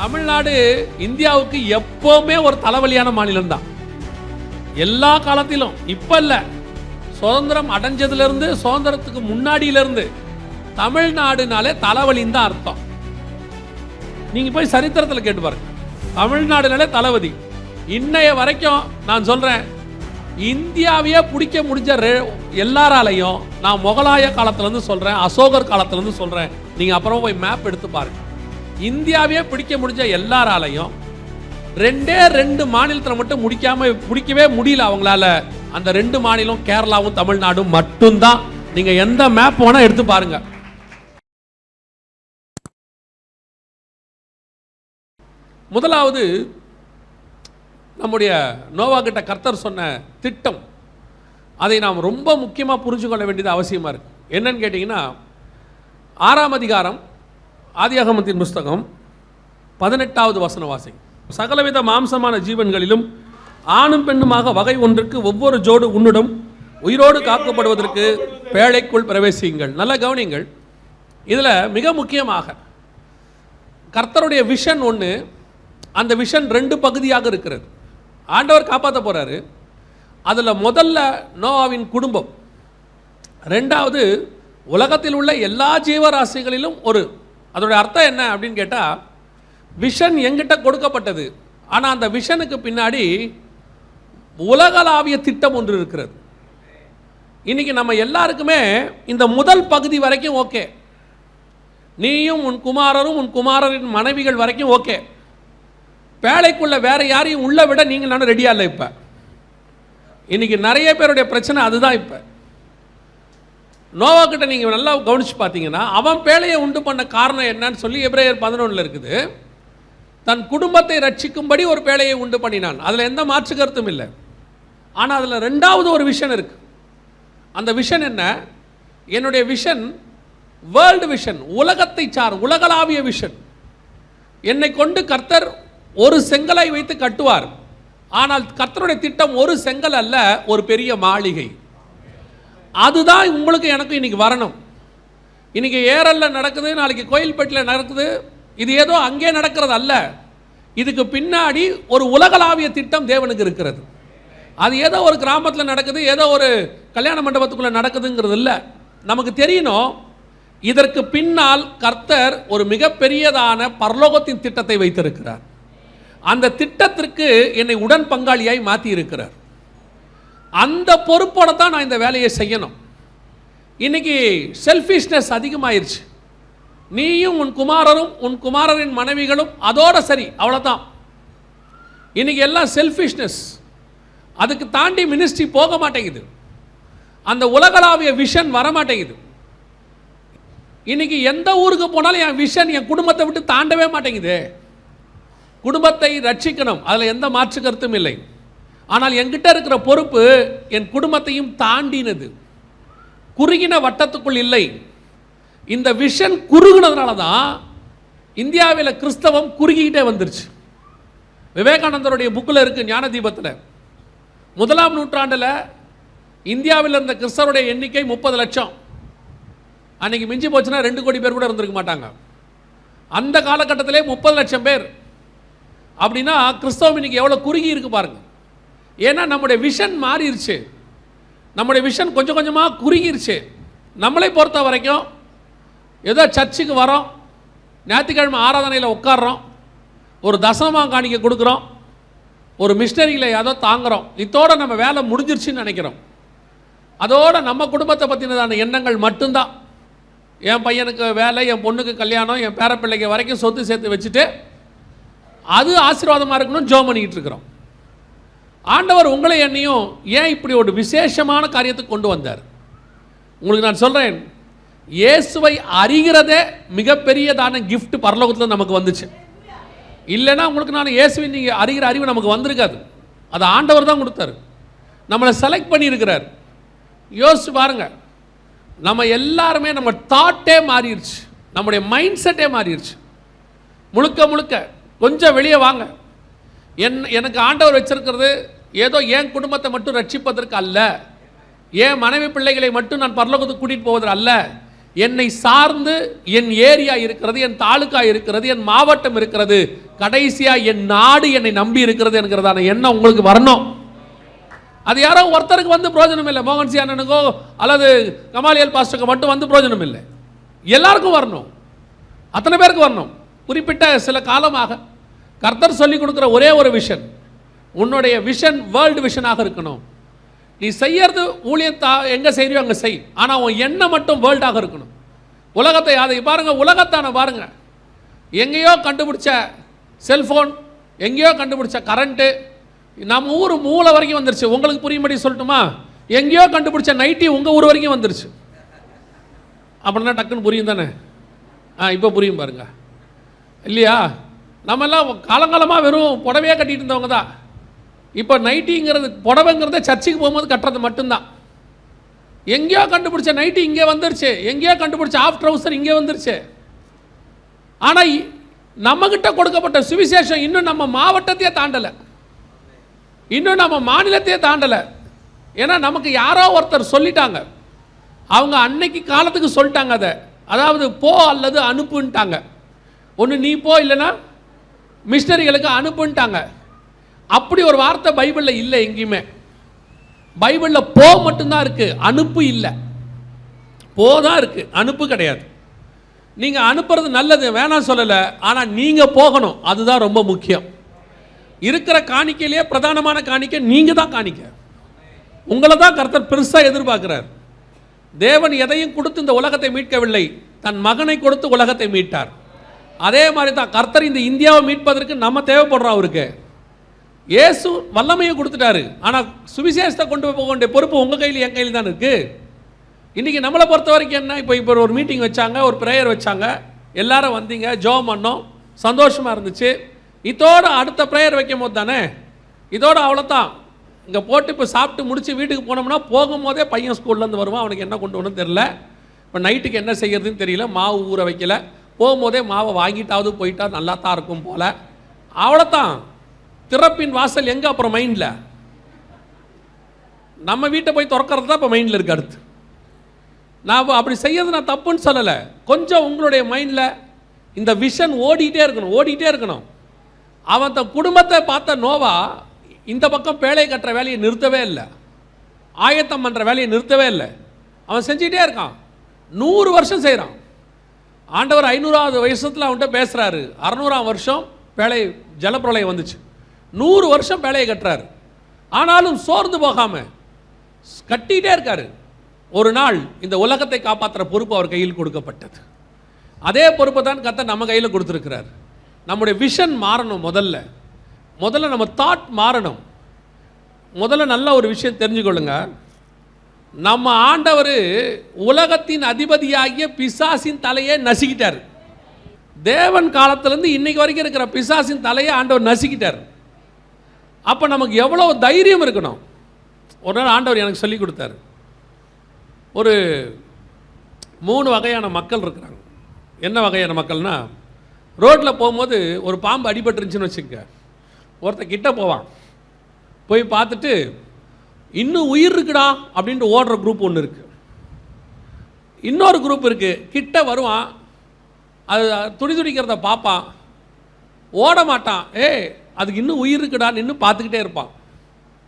தமிழ்நாடு இந்தியாவுக்கு எப்பவுமே ஒரு தலைவலியான மாநிலம் தான் எல்லா காலத்திலும் இப்ப இல்ல சுதந்திரம் அடைஞ்சதுல இருந்து சுதந்திரத்துக்கு முன்னாடியில இருந்து தமிழ்நாடுனாலே தலைவலின்னு தான் அர்த்தம். நீங்க போய் சரித்திரத்தில் கேட்டு பாருங்க. தமிழ்நாடுனாலே தளபதி. இன்னைய வரைக்கும் நான் சொல்றேன் இந்தியாவையே பிடிக்க முடிஞ்ச எல்லாராலையும் நான் முகலாய காலத்துலேருந்து சொல்கிறேன் அசோகர் காலத்துலேருந்து சொல்கிறேன் நீங்கள் அப்புறம் போய் மேப் எடுத்து பாருங்கள் இந்தியாவே பிடிக்க முடிஞ்ச எல்லாராலையும் ரெண்டே ரெண்டு மாநிலத்தில் மட்டும் முடிக்காம பிடிக்கவே முடியல அவங்களால. அந்த ரெண்டு மாநிலம் கேரளாவும் தமிழ்நாடும் மட்டும்தான். நீங்க எந்த மேப் வேணா எடுத்து பாருங்க. முதலாவது நம்முடைய நோவா கிட்ட கர்த்தர் சொன்ன திட்டம். அதை நாம் ரொம்ப முக்கியமாக புரிஞ்சு கொள்ள வேண்டியது அவசியமாக இருக்குது என்னன்னு கேட்டிங்கன்னா ஆறாம் அதிகாரம் ஆதியாகமத்தின் புஸ்தகம் பதினெட்டாவது வசன வாசி சகலவித மாம்சமான ஜீவன்களிலும் ஆணும் பெண்ணுமாக வகை ஒன்றுக்கு ஒவ்வொரு ஜோடு உன்னிடம் உயிரோடு காக்கப்படுவதற்கு பேழைக்குள் பிரவேசியுங்கள். நல்ல கவனிங்கள் இதில் மிக முக்கியமாக கர்த்தருடைய விஷன் ஒன்று அந்த விஷன் ரெண்டு பகுதியாக இருக்கிறது. ஆண்டவர் காப்பாற்ற போகிறாரு அதில் முதல்ல நோவாவின் குடும்பம். ரெண்டாவது உலகத்தில் உள்ள எல்லா ஜீவராசிகளிலும் ஒரு அதோட அர்த்தம் என்ன அப்படின்னு கேட்டால் விஷன் எங்கிட்ட கொடுக்கப்பட்டது. ஆனால் அந்த விஷனுக்கு பின்னாடி உலகளாவிய திட்டம் ஒன்று இருக்கிறது. இன்றைக்கி நம்ம எல்லாருக்குமே இந்த முதல் பகுதி வரைக்கும் ஓகே. நீயும் உன் குமாரரும் உன் குமாரரின் மனைவிகள் வரைக்கும் ஓகே. வேலைக்குள்ளே வேறு யாரையும் உள்ள விட நீங்கள் நானும் ரெடியாக இல்லை இப்போ. இன்றைக்கி நிறைய பேருடைய பிரச்சனை அதுதான் இப்போ. நோவா கிட்ட நீங்கள் நல்லா கவனிச்சு பார்த்தீங்கன்னா அவன் பேழையை உண்டு பண்ண காரணம் என்னன்னு சொல்லி எப்ரேயர் பதினொன்றில் இருக்குது. தன் குடும்பத்தை ரட்சிக்கும்படி ஒரு பேழையை உண்டு பண்ணினான். அதில் எந்த மாற்று கருத்தும் இல்லை. ஆனால் அதில் ரெண்டாவது ஒரு விஷன் இருக்குது அந்த விஷன் என்ன? என்னுடைய விஷன் வேர்ல்டு விஷன் உலகத்தை சார் உலகளாவிய விஷன். என்னை கொண்டு கர்த்தர் ஒரு செங்கலை வைத்து கட்டுவார். ஆனால் கர்த்தருடைய திட்டம் ஒரு செங்கல் அல்ல ஒரு பெரிய மாளிகை. அதுதான் உங்களுக்கு எனக்கு இன்னைக்கு வரணும். இன்னைக்கு ஏரலில் நடக்குது நாளைக்கு கோயில்பேட்டில் நடக்குது. இது ஏதோ அங்கே நடக்கிறது அல்ல. இதுக்கு பின்னாடி ஒரு உலகளாவிய திட்டம் தேவனுக்கு இருக்கிறது. அது ஏதோ ஒரு கிராமத்தில் நடக்குது ஏதோ ஒரு கல்யாண மண்டபத்துக்குள்ள நடக்குதுங்கிறது இல்லை. நமக்கு தெரியணும் இதற்கு பின்னால் கர்த்தர் ஒரு மிகப்பெரியதான பரலோகத்தின் திட்டத்தை வைத்திருக்கிறார். அந்த திட்டத்திற்கு என்னை உடன் பங்காளியாய் மாற்றி இருக்கிறார் அந்த பொறுப்போட தான் நான் இந்த வேலையை செய்யணும். இன்றைக்கி செல்ஃபிஷ்னஸ் அதிகமாயிருச்சு. நீயும் உன் குமாரரும் உன் குமாரரின் மனைவிகளும் அதோட சரி அவ்வளோதான் இன்னைக்கு எல்லாம் செல்ஃபிஷ்னஸ் அதுக்கு தாண்டி மினிஸ்ட்ரி போக மாட்டேங்குது. அந்த உலகளாவிய விஷன் வர மாட்டேங்குது இன்னைக்கு எந்த ஊருக்கு போனாலும் என் விஷன் என் குடும்பத்தை விட்டு தாண்டவே மாட்டேங்குது. குடும்பத்தை ரட்சிக்கணும். அதில் எந்த மாற்று கருத்தும் இல்லை. ஆனால் என்கிட்ட இருக்கிற பொறுப்பு என் குடும்பத்தையும் தாண்டினது. குறுகின வட்டத்துக்குள் இல்லை. இந்த விஷன் குறுகினதுனால தான் இந்தியாவில் கிறிஸ்தவம் குறுகிக்கிட்டே வந்துருச்சு. விவேகானந்தருடைய புக்கில் இருக்குது ஞானதீபத்தில். முதலாம் நூற்றாண்டில் இந்தியாவில் இருந்த கிறிஸ்தவருடைய எண்ணிக்கை முப்பது லட்சம். அன்னைக்கு மிஞ்சி போச்சுன்னா ரெண்டு கோடி பேர் கூட இருந்திருக்க மாட்டாங்க. அந்த காலகட்டத்திலே முப்பது லட்சம் பேர். அப்படின்னா கிறிஸ்தவம் இன்னைக்கு எவ்வளோ குறுகி இருக்கு பாருங்கள் ஏன்னா நம்முடைய விஷன் மாறிடுச்சு நம்முடைய விஷன் கொஞ்சம் கொஞ்சமாக குறுகிருச்சு. நம்மளை பொறுத்த வரைக்கும் ஏதோ சர்ச்சுக்கு வரோம். ஞாயிற்றுக்கிழமை ஆராதனையில் உட்கார்றோம். ஒரு தசமாக காணிக்க கொடுக்குறோம். ஒரு மிஷினரியில் ஏதோ தாங்குகிறோம் இதோட நம்ம வேலை முடிஞ்சிருச்சுன்னு நினைக்கிறோம். அதோடு நம்ம குடும்பத்தை பற்றினதான எண்ணங்கள் மட்டும்தான். என் பையனுக்கு வேலை என் பொண்ணுக்கு கல்யாணம் என் பேரப்பிள்ளைக்கு வரைக்கும் சொத்து சேர்த்து வச்சுட்டு அது ஆசீர்வாதமாக இருக்கணும்னு ஜோம் பண்ணிக்கிட்டு இருக்கிறோம். ஆண்டவர் உங்களை என்னையும் ஏன் இப்படி ஒரு விசேஷமான காரியத்துக்கு கொண்டு வந்தார்? உங்களுக்கு நான் சொல்கிறேன் இயேசுவை அறிகிறதே மிகப்பெரியதான கிஃப்ட் பரலோகத்தில் நமக்கு வந்துச்சு. இல்லைன்னா உங்களுக்கு நான் இயேசுவை நீங்கள் அறிகிற அறிவு நமக்கு வந்திருக்காது. அது ஆண்டவர் தான் கொடுத்தாரு. நம்மளை செலக்ட் பண்ணியிருக்கிறார். யோசிச்சு பாருங்க நம்ம எல்லாருமே நம்ம தாட்டே மாறிடுச்சு நம்முடைய மைண்ட் செட்டே மாறிடுச்சு முழுக்க முழுக்க கொஞ்சம் வெளியே வாங்க. என் எனக்கு ஆண்டவர் வச்சிருக்கிறது ஏதோ என் குடும்பத்தை மட்டும் ரட்சிப்பதற்கு அல்ல. என் மனைவி பிள்ளைகளை மட்டும் நான் பரலோகத்துக்கு கூட்டிகிட்டு போவதற்கு அல்ல. என்னை சார்ந்து என் ஏரியா இருக்கிறது என் தாலுக்கா இருக்கிறது என் மாவட்டம் இருக்கிறது. கடைசியாக என் நாடு என்னை நம்பி இருக்கிறது என்கிறதான எண்ணம் உங்களுக்கு வரணும். அது யாரோ ஒருத்தருக்கு வந்து பிரயோஜனம் இல்லை. மோகன்சி அண்ணனுக்கோ அல்லது கமாலியல் பாஸ்டருக்கோ மட்டும் வந்து பிரயோஜனம் இல்லை. எல்லாருக்கும் வரணும். அத்தனை பேருக்கு வரணும். குறிப்பிட்ட சில காலமாக கர்த்தர் சொல்லிக் கொடுக்குற ஒரே ஒரு விஷன் உன்னுடைய விஷன் வேர்ல்டு விஷனாக இருக்கணும். நீ செய்யறது ஊழியத்தா எங்கே செய்யறியோ அங்கே செய். ஆனால் உன் எண்ணம் மட்டும் வேர்ல்டாக இருக்கணும். உலகத்தை அதை பாருங்கள் உலகத்தான பாருங்கள் எங்கேயோ கண்டுபிடிச்ச செல்ஃபோன் எங்கேயோ கண்டுபிடிச்ச கரண்ட்டு நம்ம ஊர் மூளை வரைக்கும் வந்துருச்சு. உங்களுக்கு புரியும்படி சொல்லட்டுமா? எங்கேயோ கண்டுபிடிச்ச நைட்டி உங்கள் ஊர் வரைக்கும் வந்துருச்சு. அப்படின்னா டக்குன்னு புரியும் தானே? ஆ இப்போ புரியும் பாருங்க. இல்லையா? நம்மெல்லாம் காலங்காலமாக வெறும் புடவையே கட்டிட்டு இருந்தவங்க தான். இப்போ நைட்டிங்கிறது புடவைங்கிறத சர்ச்சுக்கு போகும்போது கட்டுறது மட்டும்தான். எங்கேயோ கண்டுபிடிச்ச நைட்டி இங்கே வந்துருச்சு. எங்கேயோ கண்டுபிடிச்ச ஆஃப் ட்ரௌசர் இங்கே வந்துருச்சு. ஆனால் நம்மக்கிட்ட கொடுக்கப்பட்ட சுவிசேஷம் இன்னும் நம்ம மாவட்டத்தையே தாண்டலை. இன்னும் நம்ம மாநிலத்தையே தாண்டலை. ஏன்னா நமக்கு யாரோ ஒருத்தர் சொல்லிட்டாங்க. அவங்க அன்னைக்கு காலத்துக்கு சொல்லிட்டாங்க அதை. அதாவது போ அல்லது அனுப்புன்ட்டாங்க. ஒன்று நீ போ இல்லைன்னா மிஷினரிகளுக்கு அனுப்புன்ட்டாங்க. அப்படி ஒரு வார்த்தை பைபிளில் இல்லை எங்கேயுமே. பைபிளில் போ மட்டும்தான் இருக்குது அனுப்பு இல்லை. போ தான் இருக்குது அனுப்பு கிடையாது. நீங்கள் அனுப்புறது நல்லது வேணாம் சொல்லலை ஆனால் நீங்கள் போகணும் அதுதான் ரொம்ப முக்கியம். இருக்கிற காணிக்கையிலேயே பிரதானமான காணிக்கை நீங்கள் தான் காணிக்க. உங்களை தான் கர்த்தர் பெருசாக எதிர்பார்க்குறார். தேவன் எதையும் கொடுத்து இந்த உலகத்தை மீட்கவில்லை தன் மகனை கொடுத்து உலகத்தை மீட்டார். அதே மாதிரி தான் கர்த்தர் இந்த இந்தியாவை மீட்பதற்கு நம்ம தேவைப்படுறோம் அவருக்கு. இயேசு வல்லமையை கொடுத்துட்டாரு. ஆனால் சுவிசேஷத்தை கொண்டு போக வேண்டிய பொறுப்பு உங்கள் கையில் என் கையில் தான் இருக்குது இன்றைக்கி நம்மளை பொறுத்த வரைக்கும் என்ன? இப்போ இப்போ ஒரு மீட்டிங் வச்சாங்க ஒரு ப்ரேயர் வச்சாங்க. எல்லாரும் வந்தீங்க ஜோம் பண்ணோம். சந்தோஷமாக இருந்துச்சு. இதோட அடுத்த ப்ரேயர் வைக்கும் போது தானே? இதோட அவ்வளோதான் இங்கே போட்டு இப்போ சாப்பிட்டு முடித்து வீட்டுக்கு போனோம்னா போகும்போதே பையன் ஸ்கூல்லேருந்து வருவான். அவனுக்கு என்ன கொண்டு வரணும்னு தெரில இப்போ நைட்டுக்கு என்ன செய்யறதுன்னு தெரியல. மாவு ஊற வைக்கல. போகும்போதே மாவை வாங்கிட்டாவது போயிட்டா நல்லா தான் இருக்கும் போல். அவ்வளோத்தான் திறப்பின் வாசல் எங்கே? அப்புறம் மைண்டில் நம்ம வீட்டை போய் திறக்கிறது தான் இப்போ மைண்டில் இருக்கு அடுத்து. நான் அப்படி செய்யறது நான் தப்புன்னு சொல்லலை. கொஞ்சம் உங்களுடைய மைண்டில் இந்த விஷன் ஓடிட்டே இருக்கணும் ஓடிட்டே இருக்கணும். அவன் தன் குடும்பத்தை பார்த்த நோவா இந்த பக்கம் பேழை கட்டுற வேலையை நிறுத்தவே இல்லை. ஆயத்தம் பண்ணுற வேலையை நிறுத்தவே இல்லை. அவன் செஞ்சிட்டே இருக்கான். நூறு வருஷம் செய்கிறான் ஆண்டவர் ஐநூறாவது வயசத்தில் அவன்கிட்ட பேசுகிறாரு அறநூறாம் வருஷம் பேழை ஜலப்பிரளயம் வந்துச்சு. நூறு வருஷம் பேழையை கட்டுறாரு. ஆனாலும் சோர்ந்து போகாமல் கட்டிகிட்டே இருக்காரு. ஒரு நாள் இந்த உலகத்தை காப்பாற்றுற பொறுப்பு அவர் கையில் கொடுக்கப்பட்டது. அதே பொறுப்பை தான் கத்த நம்ம கையில் கொடுத்துருக்கிறார். நம்முடைய விஷன் மாறணும் முதல்ல. முதல்ல நம்ம தாட் மாறணும். முதல்ல நல்ல ஒரு விஷயம் தெரிஞ்சுக்கொள்ளுங்கள் நம்ம ஆண்டவர் உலகத்தின் அதிபதியாகிய பிசாசின் தலையை நசுக்கிட்டார். தேவன் காலத்திலேருந்து இன்னைக்கு வரைக்கும் இருக்கிற பிசாசின் தலையை ஆண்டவர் நசுக்கிட்டார். அப்போ நமக்கு எவ்வளோ தைரியம் இருக்கணும்? ஒரு நாள் ஆண்டவர் எனக்கு சொல்லி கொடுத்தாரு. ஒரு மூணு வகையான மக்கள் இருக்கிறாங்க. என்ன வகையான மக்கள்னா ரோட்டில் போகும்போது ஒரு பாம்பு அடிபட்டுருந்துச்சின்னு வச்சுக்க ஒருத்தன் கிட்ட போவான். போய் பார்த்துட்டு இன்னும் உயிர் இருக்குடா அப்படின்ட்டு ஓடுற குரூப் ஒன்று இருக்குது இன்னொரு குரூப் இருக்குது கிட்ட வருவான். அது துடி துடிக்கிறத பார்ப்பான். ஓட மாட்டான். ஏய் அதுக்கு இன்னும் உயிர் இருக்குடா நின்று பார்த்துக்கிட்டே இருப்பான்.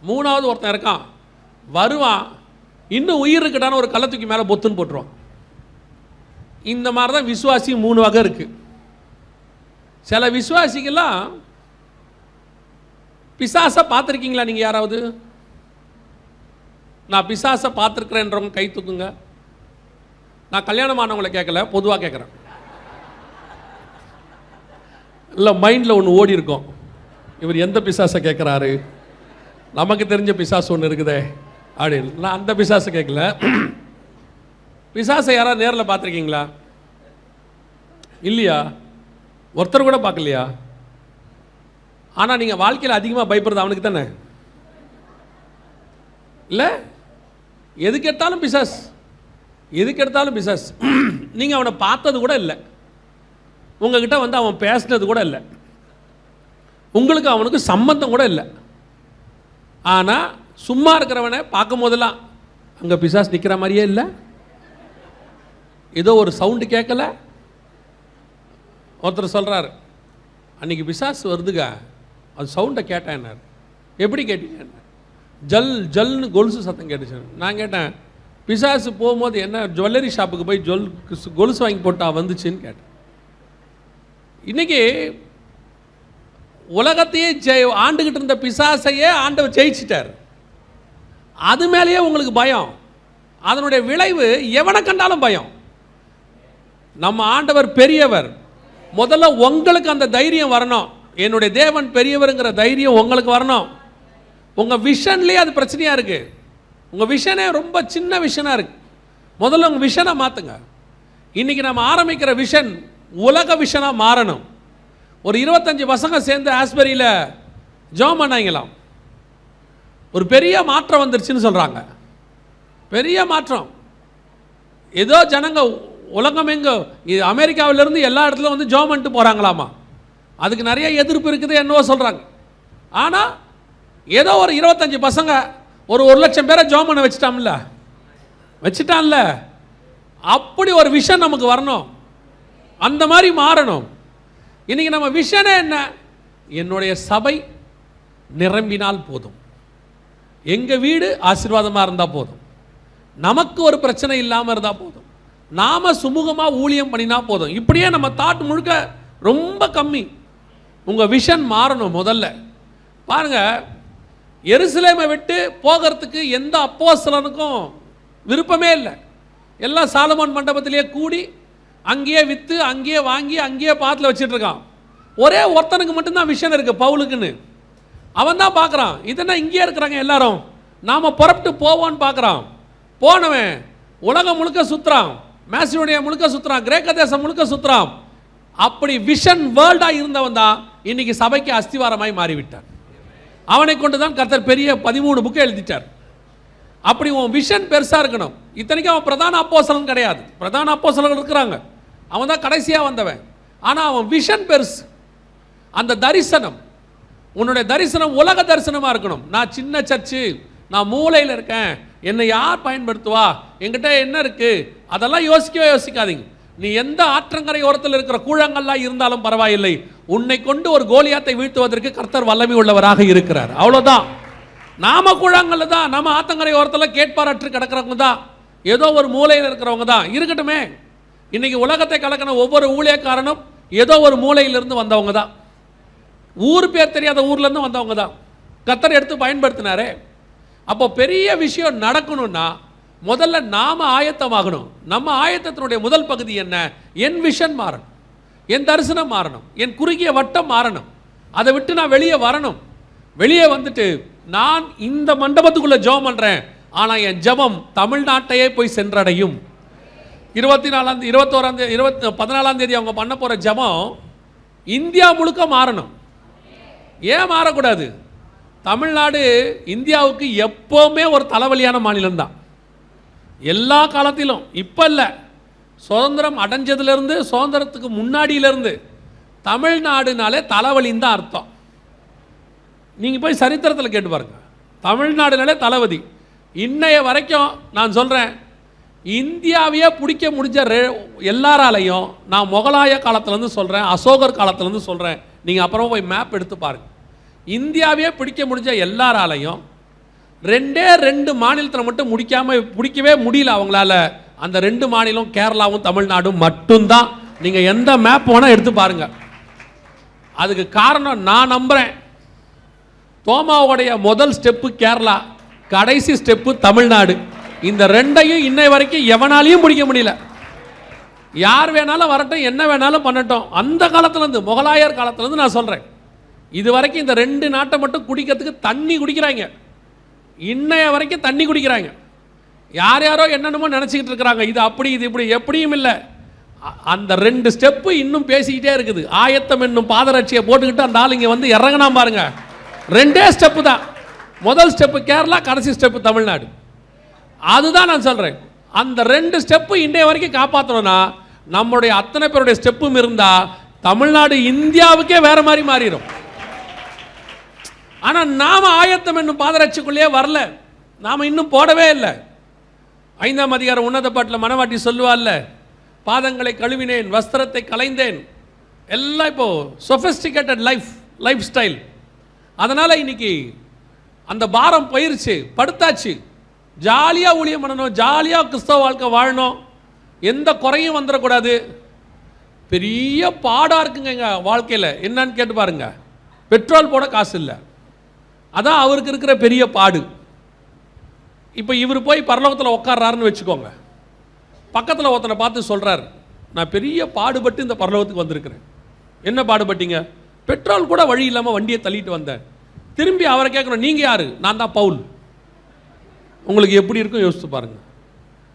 மூணாவது ஒருத்தன் இருக்கான். வருவான். இன்னும் உயிர் இருக்குடான்னு ஒரு கள்ள தூக்கி மேலே பொத்துன்னு போட்டுருவான். இந்த மாதிரி தான் விசுவாசி மூணு வகை இருக்குது சில விசுவாசிகள்லாம் பிசாசை பார்த்துருக்கீங்களா நீங்கள் யாராவது? நான் பிசாசை பார்த்துருக்குறேன்றவங்க கை தூக்குங்க. நான் கல்யாணம் ஆனவங்களை கேட்கல பொதுவாக கேட்குறேன். இல்லை மைண்டில் ஒன்று ஓடி இருக்கும். இவர் எந்த பிசாசை கேட்குறாரு? நமக்கு தெரிஞ்ச பிசாசு ஒன்று இருக்குதே அப்படின்னு. நான் அந்த பிசாசை கேட்கல. பிசாசை யாராவது நேரில் பார்த்துருக்கீங்களா? இல்லையா? ஒருத்தர் கூட பார்க்கலையா? ஆனால் நீங்கள் வாழ்க்கையில் அதிகமாக பயப்படுறது அவனுக்கு தானே? இல்லை? எது எடுத்தாலும் பிசாஸ் எது எடுத்தாலும் பிசாஸ் நீங்கள் அவனை பார்த்தது கூட இல்லை. உங்ககிட்ட வந்து அவன் பேசுனது கூட இல்லை. உங்களுக்கு அவனுக்கு சம்மந்தம் கூட இல்லை. ஆனால் சும்மா இருக்கிறவனை பார்க்கும் போதெல்லாம் அங்கே பிசாஸ் நிற்கிற மாதிரியே இல்லை. ஏதோ ஒரு சவுண்டு கேட்கல ஒருத்தர் சொல்கிறாரு அன்னைக்கு பிசாஸ் வருதுங்க அது சவுண்டை கேட்டேன்னார். எப்படி கேட்டீங்க? ஜல் ஜல்னு கொலுசு சத்தம் கேட்டுச்சு. நான் கேட்டேன் பிசாசு போகும்போது என்ன ஜுவல்லரி ஷாப்புக்கு போய் ஜொல் கொலுசு வாங்கி போட்டா வந்துச்சுன்னு கேட்டேன். இன்றைக்கி உலகத்தையே ஜெய் ஆண்டுகிட்டு இருந்த பிசாசையே ஆண்டவர் ஜெயிச்சிட்டார். அது மேலேயே உங்களுக்கு பயம். அதனுடைய விளைவு எவனை கண்டாலும் பயம். நம்ம ஆண்டவர் பெரியவர். முதல்ல உங்களுக்கு அந்த தைரியம் வரணும். என்னுடைய தேவன் பெரியவருங்கிற தைரியம் உங்களுக்கு வரணும். உங்கள் விஷன்லேயே அது பிரச்சனையாக இருக்குது உங்கள் விஷனே ரொம்ப சின்ன விஷனாக இருக்குது முதல்ல உங்கள் விஷனை மாற்றுங்க இன்றைக்கி நம்ம ஆரம்பிக்கிற விஷன் உலக விஷனாக மாறணும். ஒரு இருபத்தஞ்சி பசங்க சேர்ந்து ஆஸ்பரியில் ஜோம் பண்ணாங்களாம். ஒரு பெரிய மாற்றம் வந்துருச்சுன்னு சொல்கிறாங்க பெரிய மாற்றம். ஏதோ ஜனங்க உலகம் எங்கே இது அமெரிக்காவிலேருந்து எல்லா இடத்துலையும் வந்து ஜோம் பண்ணிட்டு போகிறாங்களாமா அதுக்கு நிறைய எதிர்ப்பு இருக்குது என்னவோ சொல்கிறாங்க ஆனால் ஏதோ ஒரு இருபத்தஞ்சி பசங்க ஒரு ஒரு லட்சம் பேரை ஜோம் பண்ண வச்சுட்டான்ல வச்சுட்டான்ல. அப்படி ஒரு விஷன் நமக்கு வரணும். அந்த மாதிரி மாறணும். இன்னைக்கு நம்ம விஷனே என்ன? என்னுடைய சபை நிரம்பினால் போதும். எங்கள் வீடு ஆசீர்வாதமாக இருந்தால் போதும். நமக்கு ஒரு பிரச்சனை இல்லாமல் இருந்தால் போதும். நாம் சுமூகமாக ஊழியம் பண்ணினா போதும். இப்படியே நம்ம தாட் முழுக்க ரொம்ப கம்மி. உங்கள் விஷன் மாறணும் முதல்ல. பாருங்க எருசலேமை விட்டு போகிறதுக்கு எந்த அப்போசலனுக்கும் விருப்பமே இல்லை. எல்லாம் சாலமோன் மண்டபத்திலேயே கூடி அங்கேயே விற்று அங்கேயே வாங்கி அங்கேயே பாத்தில் வச்சிட்டு இருக்கான். ஒரே ஒருத்தனுக்கு மட்டும்தான் விஷன் இருக்குது பவுலுக்குன்னு. அவன் தான் பார்க்குறான் இதென்ன இங்கேயே இருக்கிறாங்க எல்லாரும்? நாம் புறப்பட்டு போவோன்னு பார்க்குறான் போனவன் உலகம் முழுக்க சுற்றுறான் மேசிடோனியா முழுக்க சுற்றுறான் கிரேக்க தேசம் முழுக்க சுற்றுறான் அப்படி விஷன் வேர்ல்டாக இருந்தவன் தான் இன்னைக்கு சபைக்கு அஸ்திவாரமாய் மாறிவிட்டான். அவனை கொண்டு தான் கர்த்தர் பெரிய பதிமூணு புக்கை எழுதிட்டார். அப்படி உன் விஷன் பெருசாக இருக்கணும். இத்தனைக்கும் அவன் பிரதான அப்போசலன் கிடையாது. பிரதான அப்போசலர்கள் இருக்கிறாங்க. அவன் தான் கடைசியாக வந்தவன். ஆனால் அவன் விஷன் பெருசு. அந்த தரிசனம் உன்னுடைய தரிசனம் உலக தரிசனமாக இருக்கணும். நான் சின்ன சர்ச்சு நான் மூலையில் இருக்கேன். என்னை யார் பயன்படுத்துவா? என்கிட்ட என்ன இருக்குது அதெல்லாம் யோசிக்கவே யோசிக்காதீங்க. நீ எந்த ஆற்றங்கரை ஓரத்தில் இருக்கிற கூழங்கள்லாம் இருந்தாலும் பரவாயில்லை. உன்னை கொண்டு ஒரு கோலியாத்தை வீழ்த்துவதற்கு கர்த்தர் வல்லமை உள்ளவராக இருக்கிறார். அவ்வளோதான் நாம கூழங்களில் தான் நம்ம ஆத்தங்கரை ஓரத்தில் கேட்பாரற்று கிடக்கிறவங்க தான். ஏதோ ஒரு மூலையில் இருக்கிறவங்க தான். இருக்கட்டுமே. இன்னைக்கு உலகத்தை கலக்கின ஒவ்வொரு ஊழியக்காரனும் ஏதோ ஒரு மூலையிலிருந்து வந்தவங்க தான். ஊர் பேர் தெரியாத ஊர்லேருந்து வந்தவங்க தான். கத்தர் எடுத்து பயன்படுத்தினாரே. அப்போ பெரிய விஷயம் நடக்கணும்னா முதல்ல நாம் ஆயத்தமாகணும் நம்ம ஆயத்தத்தினுடைய முதல் பகுதி என்ன? என் விஷன் மாறணும். என் தரிசனம் மாறணும். என் குறுகிய வட்டம் மாறணும். அதை விட்டு நான் வெளியே வரணும். வெளியே வந்துட்டு நான் இந்த மண்டபத்துக்குள்ளே ஜெபம் பண்ணுறேன் ஆனால் என் ஜெபம் தமிழ்நாட்டையே போய் சென்றடையும். இருபத்தி நாலாம் தேதி இருபத்தோராம் தேதி இருபத்தி பதினாலாம் தேதி அவங்க பண்ண போகிற ஜெபம் இந்தியா முழுக்க மாறணும். ஏன் மாறக்கூடாது? தமிழ்நாடு இந்தியாவுக்கு எப்போவுமே ஒரு தலைவலியான மாநிலம்தான். எல்லா காலத்திலும் இப்போ இல்லை சுதந்திரம் அடைஞ்சதுலேருந்து சுதந்திரத்துக்கு முன்னாடியிலேருந்து தமிழ்நாடுனாலே தலைவலின்னு தான் அர்த்தம். நீங்கள் போய் சரித்திரத்தில் கேட்டு பாருங்க. தமிழ்நாடுனாலே தளபதி. இன்னைய வரைக்கும் நான் சொல்கிறேன் இந்தியாவையே பிடிக்க முடிஞ்ச ரே எல்லாராலையும் நான் முகலாய காலத்துலேருந்து சொல்கிறேன் அசோகர் காலத்துலேருந்து சொல்கிறேன் நீங்கள் அப்புறம் போய் மேப் எடுத்து பாருங்கள் இந்தியாவையே பிடிக்க முடிஞ்ச எல்லாராலையும் ரெண்டே ரெண்டு மாநிலத்தில் மட்டும் முடிக்காம பிடிக்கவே முடியல அவங்களால. அந்த ரெண்டு மாநிலம் கேரளாவும் தமிழ்நாடும் மட்டும்தான். நீங்கள் எந்த மேப் வேணால் எடுத்து பாருங்க. அதுக்கு காரணம் நான் நம்புகிறேன் தோமாவுடைய முதல் ஸ்டெப்பு கேரளா கடைசி ஸ்டெப்பு தமிழ்நாடு. இந்த ரெண்டையும் இன்னை வரைக்கும் எவனாலையும் பிடிக்க முடியல. யார் வேணாலும் வரட்டும் என்ன வேணாலும் பண்ணட்டும். அந்த காலத்துலேருந்து முகலாயர் காலத்துலேருந்து நான் சொல்கிறேன் இது வரைக்கும் இந்த ரெண்டு நாட்டை மட்டும் குடிக்கிறதுக்கு தண்ணி குடிக்கிறாங்க. இன்னைய வரைக்கும் தண்ணி குடிக்கிறாங்க. யார் யாரோ என்னென்னமோ நினச்சிக்கிட்டு இருக்கிறாங்க. இது அப்படி இது இப்படி எப்படியும் இல்லை. அ- அந்த ரெண்டு ஸ்டெப்பு இன்னும் பேசிக்கிட்டே இருக்குது. ஆயத்தம் என்னும் பாதரட்சியை போட்டுக்கிட்டு அந்த ஆள் இங்கே வந்து இறங்கினா பாருங்க. ரெண்டே ஸ்டெப்பு தான். முதல் ஸ்டெப்பு கேரளா கடைசி ஸ்டெப்பு தமிழ்நாடு. அதுதான் நான் சொல்கிறேன் அந்த ரெண்டு ஸ்டெப்பு இன்றைய வரைக்கும் காப்பாற்றணும்னா நம்முடைய அத்தனை பேருடைய ஸ்டெப்பும் இருந்தால் தமிழ்நாடு இந்தியாவுக்கே வேறு மாதிரி மாறிடும் ஆனால் நாம் ஆயத்தம் என்னும் பாதரட்சிக்குள்ளேயே வரல. நாம் இன்னும் போடவே இல்லை. ஐந்தாம் அதிகாரம் உன்னத பாட்டில் மனவாட்டி சொல்லுவாள்ல பாதங்களை கழுவினேன் வஸ்திரத்தை கலைந்தேன். எல்லாம் இப்போது சொஃபிஸ்டிகேட்டட் லைஃப் லைஃப் ஸ்டைல் அதனால் இன்னைக்கு அந்த பாரம் போயிருச்சு படுத்தாச்சு. ஜாலியாக ஊழியம் பண்ணணும் ஜாலியாக கிறிஸ்தவ வாழ்க்கை வாழணும். எந்த குறையும் வந்துடக்கூடாது. பெரிய பாடாக இருக்குங்க எங்கள் வாழ்க்கையில். என்னன்னு கேட்டு பாருங்க. பெட்ரோல் போட காசு இல்லை. அதான் அவருக்கு இருக்கிற பெரிய பாடு. இப்போ இவர் போய் பரலோகத்தில் உட்கார்றாருன்னு வச்சுக்கோங்க. பக்கத்தில் ஒருத்தனை பார்த்து சொல்கிறார் நான் பெரிய பாடுபட்டு இந்த பரலோகத்துக்கு வந்திருக்கிறேன். என்ன பாடுபட்டீங்க? பெட்ரோல் கூட வழி இல்லாமல் வண்டியை தள்ளிட்டு வந்தேன். திரும்பி அவரை கேட்கணும் நீங்கள் யார்? நான் தான் பவுல். உங்களுக்கு எப்படி இருக்கும் யோசித்து பாருங்கள்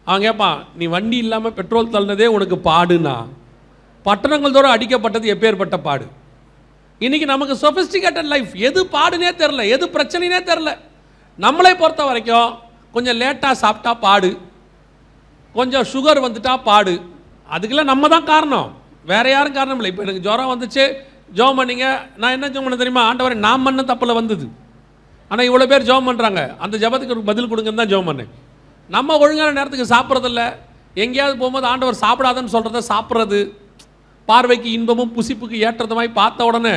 அவன் கேட்பான் நீ வண்டி இல்லாமல் பெட்ரோல் தள்ளினதே உனக்கு பாடுனா பட்டணங்கள் தோறும் அடிக்கப்பட்டது எப்பேற்பட்ட பாடு. இன்னைக்கு நமக்கு சொபிஸ்டிகேட்டட் லைஃப் எது பாடுனே தெரில எது பிரச்சனைனே தெரில நம்மளை பொறுத்த வரைக்கும் கொஞ்சம் லேட்டாக சாப்பிட்டா பாடு. கொஞ்சம் சுகர் வந்துட்டா பாடு. அதுக்கெல்லாம் நம்ம தான் காரணம். வேற யாரும் காரணம் இல்லை. இப்போ எனக்கு ஜுரம் வந்துச்சு. ஜோம் பண்ணீங்க. நான் என்ன ஜோம் பண்ண தெரியுமா? ஆண்டவரை நான் பண்ண தப்பில் வந்தது. ஆனால் இவ்வளோ பேர் ஜோம் பண்ணுறாங்க அந்த ஜபத்துக்கு பதில் கொடுங்கன்னு தான் ஜோம் பண்ணேன். நம்ம ஒழுங்கான நேரத்துக்கு சாப்பிட்றதில்ல. எங்கேயாவது போகும்போது ஆண்டவர் சாப்பிடாதன்னு சொல்கிறத சாப்பிட்றது. பார்வைக்கு இன்பமும் புசிப்புக்கு ஏற்றதுமாய் பார்த்த உடனே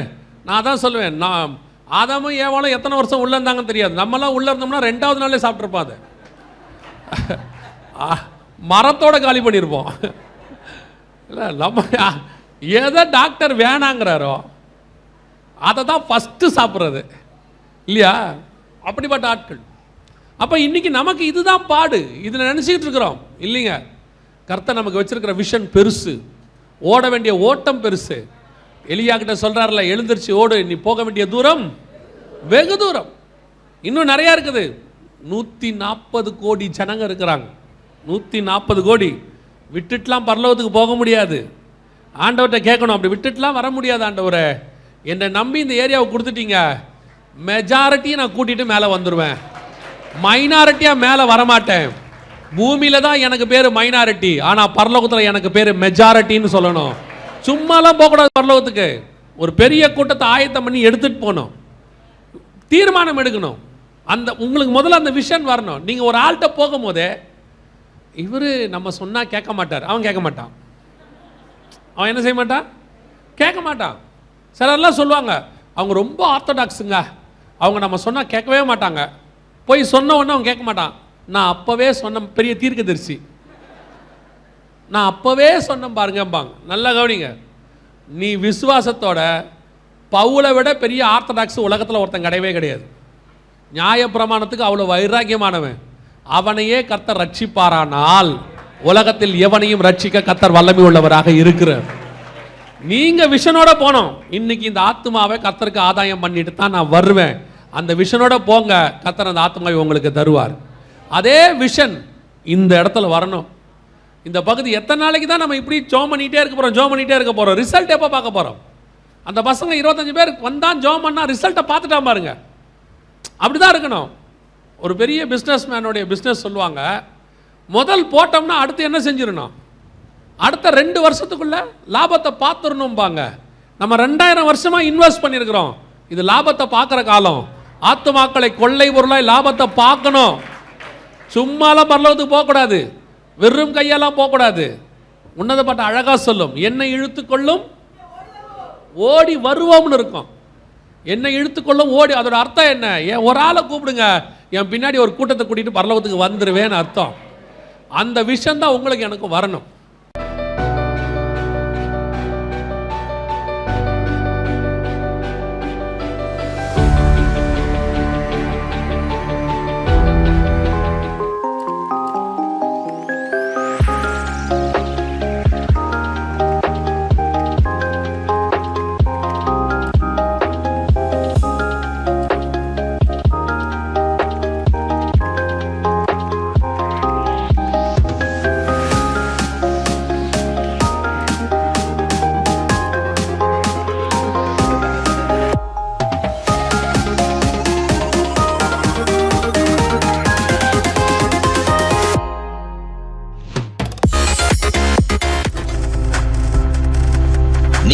நான் தான் சொல்லுவேன் நான் ஆதாமும் ஏவாலும் எத்தனை வருஷம் உள்ளே இருந்தாங்கன்னு தெரியாது. நம்மலாம் உள்ளே இருந்தோம்னா ரெண்டாவது நாளே சாப்பிட்ருப்பா அது மரத்தோட காலி பண்ணியிருப்போம் இல்லை நம்ம எதை டாக்டர் வேணாங்கிறாரோ அதை தான் ஃபஸ்ட்டு சாப்பிட்றது. இல்லையா? அப்படிப்பட்ட ஆட்கள். அப்போ இன்றைக்கி நமக்கு இதுதான் பாடு. இதில் நினச்சிக்கிட்டு இருக்கிறோம். இல்லைங்க. கர்த்தர் நமக்கு வச்சுருக்கிற விஷன் பெருசு. ஓட வேண்டிய ஓட்டம் பெருசு. எலியா கிட்ட சொல்கிறார்ல எழுந்திருச்சு ஓடு நீ போக வேண்டிய தூரம் வெகு தூரம். இன்னும் நிறையா இருக்குது. நூற்றி நாற்பது கோடி ஜனங்க இருக்கிறாங்க. நூற்றி நாற்பது கோடி. விட்டுட்டுலாம் பரலோகத்துக்கு போக முடியாது. ஆண்டவர்கிட்ட கேட்கணும் அப்படி விட்டுட்டுலாம் வர முடியாது ஆண்டவரை. என்னை நம்பி இந்த ஏரியாவை கொடுத்துட்டீங்க. மெஜாரிட்டியை நான் கூட்டிகிட்டு மேலே வந்துடுவேன் மைனாரிட்டியாக மேலே வரமாட்டேன். பூமியில தான் எனக்கு பேர் மைனாரிட்டி ஆனால் பரலோகத்தில் எனக்கு பேர் மெஜாரிட்டின்னு சொல்லணும். சும்மாலாம் போகக்கூடாது பரலோகத்துக்கு. ஒரு பெரிய கூட்டத்தை ஆயத்தம் பண்ணி எடுத்துட்டு போகணும். தீர்மானம் எடுக்கணும். அந்த உங்களுக்கு முதல்ல அந்த விஷன் வரணும். நீங்கள் ஒரு ஆள்கிட்ட போகும்போதே இவர் நம்ம சொன்னால் கேட்க மாட்டார். அவன் கேட்க மாட்டான். அவன் என்ன செய்ய மாட்டான்? கேட்க மாட்டான். சிலர்லாம் சொல்லுவாங்க அவங்க ரொம்ப ஆர்த்தடாக்ஸுங்க அவங்க நம்ம சொன்னால் கேட்கவே மாட்டாங்க. போய் சொன்ன உடனே அவன் கேட்க மாட்டான். நான் அப்போவே சொன்ன பெரிய தீர்க்கதரிசி. நான் அப்போவே சொன்னேன் பாருங்கம்பாங்க. நல்லா கவனிங்க. நீ விசுவாசத்தோட பவுலை விட பெரிய ஆர்த்தடாக்ஸ் உலகத்தில் ஒருத்தன் கிடையவே கிடையாது. நியாயப்பிரமாணத்துக்கு அவ்வளோ வைராக்கியமானவன். அவனையே கர்த்தர் ரட்சிப்பாரானால் உலகத்தில் எவனையும் ரட்சிக்க கர்த்தர் வல்லமை உள்ளவராக இருக்கிறார். நீங்க விஷனோட போனோம். இன்னைக்கு இந்த ஆத்மாவை கர்த்தருக்கு ஆதாயம் பண்ணிட்டு தான் நான் வருவேன். அந்த விஷனோட போங்க. கர்த்தர் அந்த ஆத்மாவை உங்களுக்கு தருவார். அதே விஷன் இந்த இடத்துல வரணும். இந்த பகுதி எத்தனை நாளைக்கு தான் நம்ம இப்படி ஜோம் பண்ணிகிட்டே இருக்க போகிறோம் ஜோம் பண்ணிகிட்டே இருக்க போகிறோம் ரிசல்ட் எப்போ பார்க்க போகிறோம் அந்த பசங்க இருபத்தஞ்சு பேர் வந்தால் ஜோம் பண்ணால் ரிசல்ட்டை பார்த்துட்டா பாருங்க. அப்படிதான் இருக்கணும். ஒரு பெரிய பிஸ்னஸ் மேனுடைய பிஸ்னஸ் சொல்லுவாங்க முதல் போட்டோம்னா அடுத்து என்ன செஞ்சிடணும்? அடுத்த ரெண்டு வருஷத்துக்குள்ளே லாபத்தை பார்த்துடணும்பாங்க. நம்ம ரெண்டாயிரம் வருஷமாக இன்வெஸ்ட் பண்ணியிருக்கிறோம். இது லாபத்தை பார்க்குற காலம். ஆத்துமாக்களை கொள்ளை பொருளாய் லாபத்தை பார்க்கணும். சும்மாலாம் பரலோகத்துக்கு போகக்கூடாது. வெறும் கையெல்லாம் போகக்கூடாது. உன்னதப்பட்ட அழகா சொல்லும். என்னை இழுத்துக்கொள்ளும் ஓடி வருவோம்னு இருக்கும். என்னை இழுத்துக்கொள்ளும் ஓடி அதோட அர்த்தம் என்ன? என் ஒரு ஆளை கூப்பிடுங்க. என் பின்னாடி ஒரு கூட்டத்தை கூட்டிட்டு பரலோகத்துக்கு வந்துடுவேன்னு அர்த்தம். அந்த விஷயம் தான் உங்களுக்கு எனக்கு வரணும்.